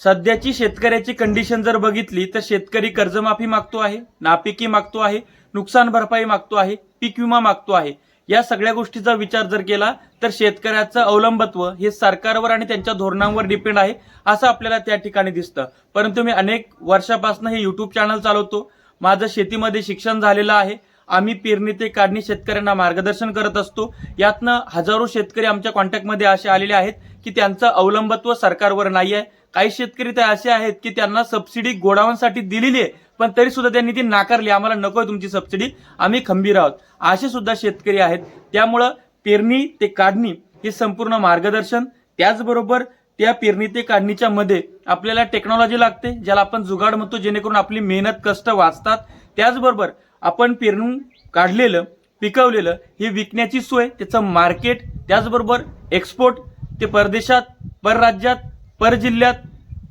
सध्याची शेतकऱ्याची कंडिशन जर बघितली तर शेतकरी कर्जमाफी मागतो आहे नापिकी मागतो आहे नुकसान भरपाई मागतो आहे पीक विमा मागतो आहे. या सगळ्या गोष्टीचा विचार जर केला तर शेतकऱ्याचं अवलंबत्व हे सरकारवर आणि त्यांच्या धोरणांवर डिपेंड आहे असं आपल्याला त्या ठिकाणी दिसतं. परंतु मी अनेक वर्षापासून हे यूट्यूब चॅनल चालवतो. माझं शेतीमध्ये शिक्षण झालेलं आहे. आम्ही पेरणी ते काढणी शेतकऱ्यांना मार्गदर्शन करत असतो. यातनं हजारो शेतकरी आमच्या कॉन्टॅक्टमध्ये असे आलेले आहेत की त्यांचं अवलंबत्व सरकारवर नाही आहे काही शेतकरी तर असे आहेत की त्यांना सबसिडी गोडावांसाठी दिलेली आहे पण तरी सुद्धा त्यांनी ती नाकारली. आम्हाला नको आहे तुमची सबसिडी आम्ही खंबीर आहोत. असे सुद्धा शेतकरी आहेत. त्यामुळं पेरणी ते काढणी हे संपूर्ण मार्गदर्शन. त्याचबरोबर त्या पेरणी ते काढणीच्या मध्ये आपल्याला टेक्नॉलॉजी लागते ज्याला आपण जुगाड म्हणतो जेणेकरून आपली मेहनत कष्ट वाचतात. त्याचबरोबर आपण पेरणून काढलेलं पिकवलेलं हे विकण्याची सोय त्याचं मार्केट त्याचबरोबर एक्सपोर्ट ते परदेशात परराज्यात परजिल्ह्यात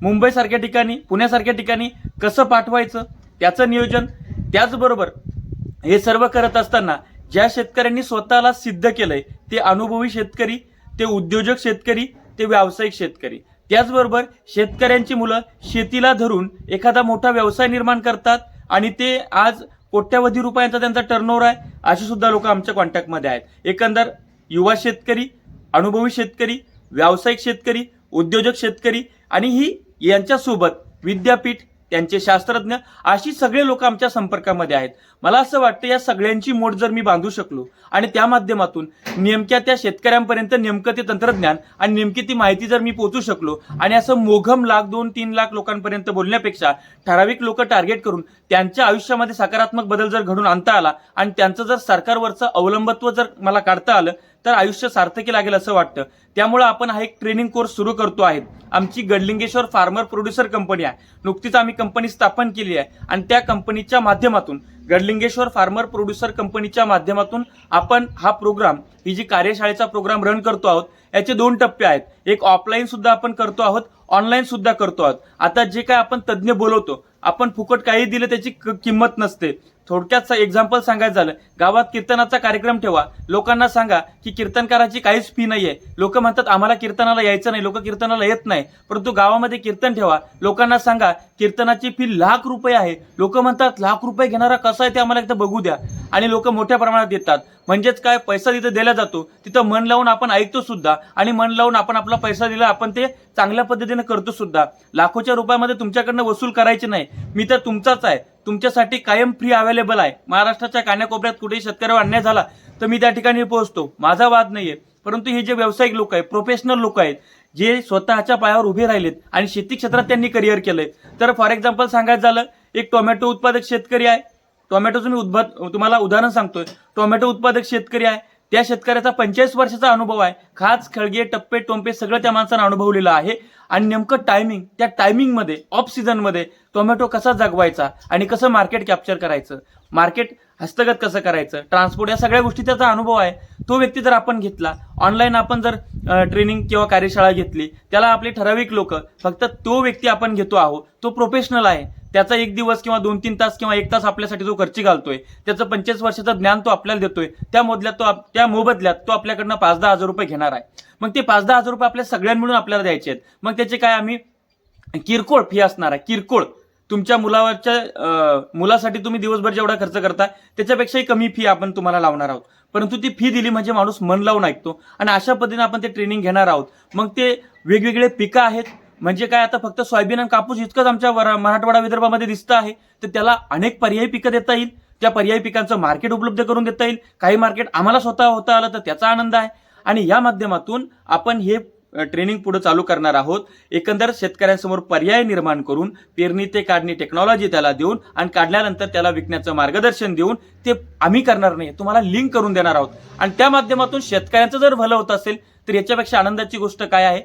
मुंबईसारख्या ठिकाणी पुण्यासारख्या ठिकाणी कसं पाठवायचं त्याचं नियोजन त्याचबरोबर हे सर्व करत असताना ज्या शेतकऱ्यांनी स्वतःला सिद्ध केलंय ते अनुभवी शेतकरी ते उद्योजक शेतकरी ते व्यावसायिक शेतकरी. त्याचबरोबर शेतकऱ्यांची मुलं शेतीला धरून एखादा मोठा व्यवसाय निर्माण करतात आणि ते आज कोट्यावधी रुपयांचा त्यांचा टर्नओव्हर आहे अशी सुद्धा लोक आमच्या कॉन्टॅक्टमध्ये आहेत. एकंदर युवा शेतकरी अनुभवी शेतकरी व्यावसायिक शेतकरी उद्योजक शेतकरी आणि ही यांच्यासोबत विद्यापीठ त्यांचे शास्त्रज्ञ अशी सगळे लोक आमच्या संपर्कामध्ये आहेत. मला असं वाटतं या सगळ्यांची मोड जर मी बांधू शकलो आणि त्या माध्यमातून नेमक्या त्या शेतकऱ्यांपर्यंत नेमकं ते तंत्रज्ञान आणि नेमकी ती माहिती जर मी पोहोचू शकलो आणि असं मोघम लाख दोन तीन लाख लोकांपर्यंत बोलण्यापेक्षा ठराविक लोक टार्गेट करून त्यांच्या आयुष्यामध्ये सकारात्मक बदल जर घडून आणता आला आणि त्यांचं जर सरकारवरचं अवलंबत्व जर मला काढता आलं तर आयुष्य सार्थकी लागेल असं वाटतं. त्यामुळे आपण हा एक ट्रेनिंग कोर्स सुरू करतो आहे आमची गडलिंगेश्वर फार्मर प्रोड्युसर कंपनी आहे. नुकतीच आम्ही कंपनी स्थापन केली आहे. आणि त्या कंपनीच्या माध्यमातून गडलिंगेश्वर फार्मर प्रोड्युसर कंपनीच्या माध्यमातून आपण हा प्रोग्राम ही जी कार्यशाळेचा प्रोग्राम रन करतो आहोत याचे दोन टप्पे आहेत. एक ऑफलाईन सुद्धा आपण करतो आहोत ऑनलाईन सुद्धा करतो आहोत. आता जे काय आपण तज्ज्ञ बोलवतो आपण फुकट काही दिलं त्याची क- किंमत नसते. थोडक्यात एक्झाम्पल सांगायचं झालं गावात कीर्तनाचा कार्यक्रम ठेवा. लोकांना सांगा की कीर्तनकाराची काहीच फी नाहीये. लोक म्हणतात आम्हाला कीर्तनाला यायचं नाही लोक कीर्तनाला येत नाही. परंतु गावामध्ये कीर्तन ठेवा. लोकांना सांगा कीर्तनाची फी लाख रुपये आहे. लोक म्हणतात लाख रुपये घेणारा कसा आहे ते आम्हाला एकदा बघू द्या. आणि लोक मोठ्या प्रमाणात येतात. म्हणजेच काय पैसा तिथं दिला जातो. तिथं मन लावून आपण ऐकतो सुद्धा. आणि मन लावून आपण आपला पैसा दिला आपण ते चांगल्या पद्धतीने करतो सुद्धा. लाखोच्या रुपयामध्ये तुमच्याकडनं वसूल करायचे नाही. मी तर तुमचाच आहे. तुमच्यासाठी कायम फ्री अवेलेबल आहे. महाराष्ट्राच्या कान्याकोपऱ्यात कुठेही शेतकऱ्यावर अन्याय झाला तर मी त्या ठिकाणी पोहोचतो. माझा वाद नाही आहे परंतु हे जे व्यावसायिक लोक आहेत प्रोफेशनल लोक आहेत जे स्वतःच्या पायावर उभे राहिलेत आणि शेती क्षेत्रात त्यांनी करिअर केलंय. तर फॉर एक्झाम्पल सांगायचं झालं एक टोमॅटो उत्पादक शेतकरी आहे. टोमॅटोचं मी उद्भा तुम्हाला उदाहरण सांगतोय. टोमॅटो उत्पादक शेतकरी आहे. त्या शेतकऱ्याचा पंचेचाळीस वर्षाचा अनुभव आहे. खाच खळगे टप्पे टोंपे सगळं त्या माणसानं अनुभवलेलं आहे. आणि नेमकं टायमिंग त्या टायमिंगमध्ये ऑफ सीझनमध्ये टोमॅटो कसा जगवायचा आणि कसं मार्केट कॅप्चर करायचं? मार्केट हस्तगत कसं करायचं? ट्रान्सपोर्ट या सगळ्या गोष्टी त्याचा अनुभव आहे. तो व्यक्ती जर आपण घेतला ऑनलाईन आपण जर ट्रेनिंग किंवा कार्यशाळा घेतली त्याला आपले ठराविक लोक फक्त तो व्यक्ती आपण घेतो आहोत तो प्रोफेशनल आहे. त्याचा एक दिवस किंवा दोन तीन तास किंवा एक तास आपल्यासाठी जो खर्ची घालतोय त्याचं पंचवीस वर्षाचं ज्ञान तो आपल्याला देतोय. त्या मोदल्यात तो त्या मोबदल्यात तो आपल्याकडनं पाच दहा हजार रुपये घेणार आहे. मग ते पाच दहा हजार रुपये आपल्या सगळ्यां मिळून आपल्याला द्यायचे आहेत. मग त्याचे काय आम्ही किरकोळ फी असणार आहे. किरकोळ. तुमच्या मुलावरच्या मुलासाठी तुम्ही दिवसभर जेवढा खर्च करता त्याच्यापेक्षाही कमी फी आपण तुम्हाला लावणार आहोत. परंतु ती फी दिली म्हणजे माणूस मन लावून ऐकतो. आणि अशा पद्धतीने आपण ते ट्रेनिंग घेणार आहोत. मग ते वेगवेगळे पिकं आहेत. म्हणजे काय आता फक्त सोयाबीन आणि कापूस इतकंच आमच्या मराठवाडा विदर्भामध्ये दिसतं आहे. तर त्याला अनेक पर्यायी पिकं देता येईल. त्या पर्यायी पिकांचं मार्केट उपलब्ध करून देता येईल. काही मार्केट आम्हाला स्वतः होता आलं तर त्याचा आनंद आहे. आणि या माध्यमातून आपण हे ट्रेनिंग पुढे चालू करणार आहोत. एकंदर शेतकऱ्यांसमोर पर्याय निर्माण करून पेरणी ते काढणी टेक्नॉलॉजी त्याला देऊन आणि काढल्यानंतर त्याला विकण्याचं मार्गदर्शन देऊन ते आम्ही करणार नाही. तुम्हाला लिंक करून देणार आहोत. आणि त्या माध्यमातून शेतकऱ्यांचं जर भलं होत असेल तर याच्यापेक्षा आनंदाची गोष्ट काय आहे?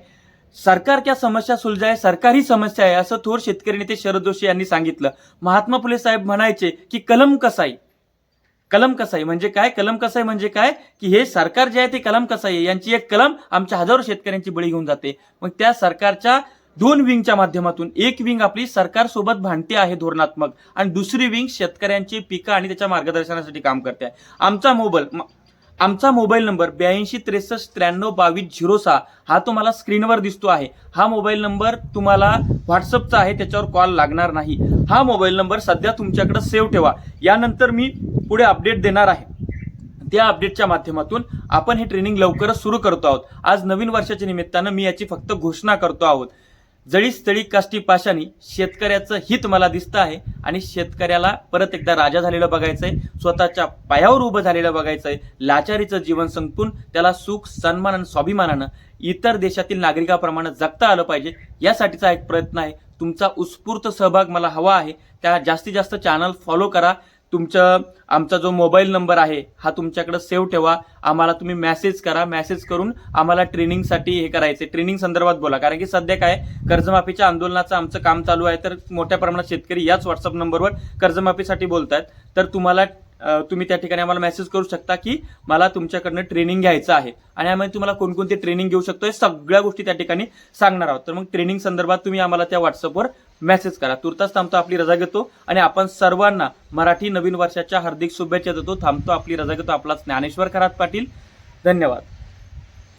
सरकार क्या समस्या सुलझाय सरकारी समस्या आहे असं थोर शेतकरी नेते शरद जोशी यांनी सांगितलं. महात्मा फुले साहेब म्हणायचे की कलम कसाई? कलम कसाई म्हणजे काय? कलम कसाई म्हणजे काय? की हे सरकार जे आहे ते कलम कसाई आहे. यांची एक कलम आमच्या हजारो शेतकऱ्यांची बळी घेऊन जाते. मग त्या सरकारच्या दोन विंगच्या माध्यमातून एक विंग आपली सरकारसोबत भांडते आहे धोरणात्मक आणि दुसरी विंग शेतकऱ्यांची पिकं आणि त्याच्या मार्गदर्शनासाठी काम करते आहे. आमचा मोबल आमचा मोबाईल नंबर ब्याऐंशी त्रेसष्ट त्र्याण्णव बावीस झिरो सहा हा तुम्हाला स्क्रीनवर दिसतो आहे. हा मोबाईल नंबर तुम्हाला व्हॉट्सअपचा आहे त्याच्यावर कॉल लागणार नाही. हा मोबाईल नंबर सध्या तुमच्याकडे सेव्ह ठेवा. यानंतर मी पुढे अपडेट देणार आहे. त्या अपडेटच्या माध्यमातून आपण हे ट्रेनिंग लवकरच सुरू करतो आहोत. आज नवीन वर्षाच्या निमित्तानं मी याची फक्त घोषणा करतो आहोत. जळी स्थळी काष्टी पाशानी शेतकऱ्याचं हित मला दिसतं आहे आणि शेतकऱ्याला परत एकदा राजा झालेलं बघायचंय स्वतःच्या पायावर उभं झालेलं बघायचंय लाचारीचं जीवन संपून त्याला सुख सन्मान आणि स्वाभिमानानं इतर देशातील नागरिकाप्रमाणे जगता आलं पाहिजे यासाठीचा एक प्रयत्न आहे. तुमचा उत्स्फूर्त सहभाग मला हवा आहे. त्या जास्तीत जास्त चॅनल फॉलो करा. तुमचं आमचा जो मोबाईल नंबर आहे हा तुमच्याकडे सेव्ह ठेवा. आम्हाला तुम्ही मेसेज करा. मेसेज करून आम्हाला ट्रेनिंगसाठी हे करायचे ट्रेनिंग संदर्भात बोला. कारण की सध्या काय कर्जमाफीच्या आंदोलनाचं आमचं काम चालू आहे. तर मोठ्या प्रमाणात शेतकरी याच व्हॉट्सअप नंबरवर कर्जमाफीसाठी बोलत आहेत तर तुम्हाला तुम्ही त्या ठिकाणी आम्हाला मेसेज करू शकता की मला तुमच्याकडनं ट्रेनिंग घ्यायचं आहे. आणि आम्ही तुम्हाला कोणकोणते ट्रेनिंग घेऊ शकतो हे सगळ्या गोष्टी त्या ठिकाणी सांगणार आहोत. तर मग ट्रेनिंग संदर्भात तुम्ही आम्हाला त्या व्हॉट्सअपवर मेसेज करा. तुर्तास थांबतो आपली रजा घेतो. आणि आपण सर्वांना मराठी नवीन वर्षाच्या हार्दिक शुभेच्छा देतो. थांबतो आपली रजा घेतो. आपला ज्ञानेश्वर खरात पाटील. धन्यवाद.